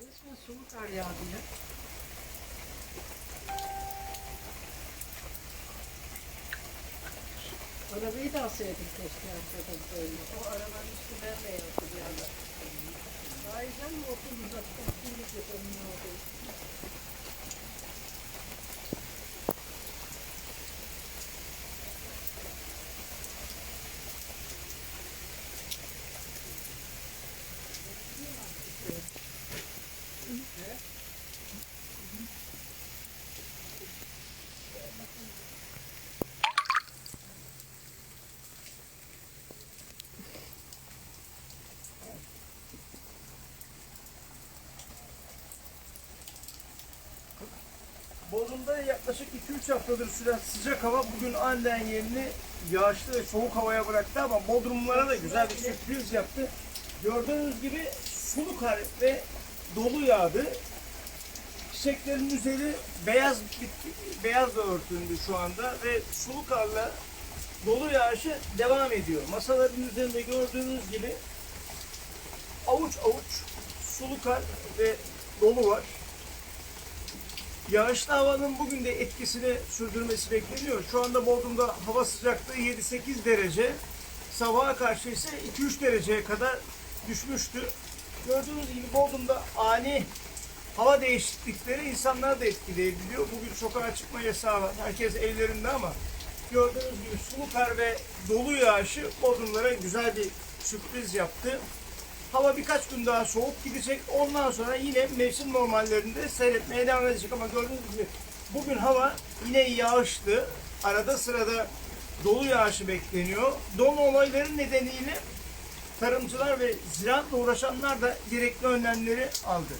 Resmen soğuk kar yağdı ya. Arabayı da alsaydım keşke arkadan böyle. O arabanın üstü bembeyazdı bir anda. Sahiden mi okul uzaktan şimdi yapalım ne oldu? Bodrum'da yaklaşık 2-3 haftadır süren sıcak hava bugün aniden yerini yağışlı ve soğuk havaya bıraktı ama Bodrumlara da güzel bir sürpriz yaptı. Gördüğünüz gibi sulu kar ve dolu yağdı. Çiçeklerin üzeri beyaz bitti, beyazla örtündü şu anda ve sulu karla dolu yağışı devam ediyor. Masaların üzerinde gördüğünüz gibi avuç avuç sulu kar ve dolu var. Yağışlı havanın bugün de etkisini sürdürmesi bekleniyor. Şu anda Bodrum'da hava sıcaklığı 7-8 derece. Sabaha karşı ise 2-3 dereceye kadar düşmüştü. Gördüğünüz gibi Bodrum'da ani hava değişiklikleri insanları da etkileyebiliyor. Bugün sokağa çıkma yasağı var. Herkes evlerinde ama gördüğünüz gibi sulu kar ve dolu yağışı Bodrumlara güzel bir sürpriz yaptı. Hava birkaç gün daha soğuk gidecek. Ondan sonra yine mevsim normallerinde seyretmeye devam edecek. Ama gördüğünüz gibi bugün hava yine yağışlı. Arada sırada dolu yağışı bekleniyor. Don olayları nedeniyle tarımcılar ve ziraatla uğraşanlar da gerekli önlemleri aldı.